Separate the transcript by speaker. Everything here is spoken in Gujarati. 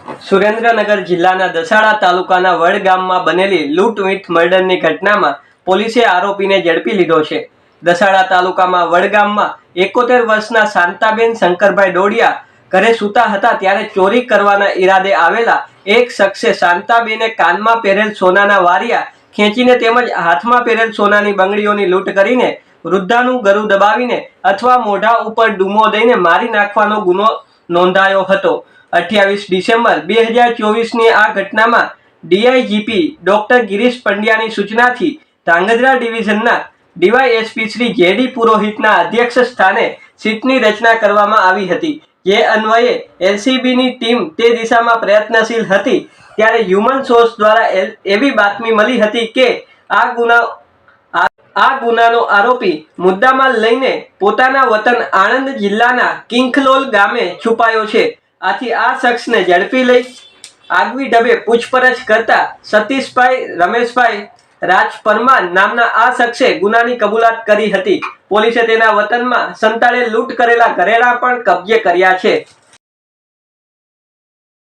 Speaker 1: સુરેન્દ્રનગર જિલ્લાના દસાડા તાલુકાના વડ ગામમાં બનેલી લૂંટ વિથ મર્ડરની ઘટનામાં પોલીસે આરોપીને ઝડપી લીધો છે. દસાડા તાલુકામાં વડ ગામમાં એકોતેર વર્ષના શાંતાબેન શંકરભાઈ ડોડિયા ઘરે સૂતા હતા ત્યારે ચોરી કરવાના ઈરાદે આવેલા એક શખ્સે શાંતાબેને કાનમાં પહેરેલ સોનાના વારિયા ખેંચીને તેમજ હાથમાં પહેરેલ સોનાની બંગડીઓની લૂંટ કરીને વૃદ્ધાનું ગરું દબાવીને અથવા મોઢા ઉપર ડૂમો દઈને મારી નાખવાનો ગુનો નોંધાયો હતો. અઠ્યાવીસ ડિસેમ્બર બે હજાર ચોવીસની આ ઘટનામાં ડીઆઈજીપી ડોક્ટર ગિરીશ પંડ્યાની સૂચનાથી ધ્રાંગધ્રા ડિવિઝનના ડીવાયએસપી શ્રી જેડી પુરોહિતના અધ્યક્ષ સ્થાને સીટની રચના કરવામાં આવી હતી. જે અન્વયે એલસીબીની ટીમ તે દિશામાં પ્રયત્નશીલ હતી ત્યારે હ્યુમન સોર્સ દ્વારા એવી બાતમી મળી હતી કે આ ગુના આ ગુનાનો આરોપી મુદ્દામાલ લઈને પોતાના વતન આણંદ જિલ્લાના કિંખલોલ ગામે છુપાયો છે. આથી આ શખ્સને ઝડપી લઈ આગવી ઢબે પૂછપરછ કરતા સતીશભાઈ, રમેશભાઈ, રાજ પરમાર નામના આ શખ્સે ગુનાની કબૂલાત કરી હતી. પોલીસે તેના વતનમાં સંતાડે લૂંટ કરેલા ઘરેણા પણ કબજે કર્યા છે.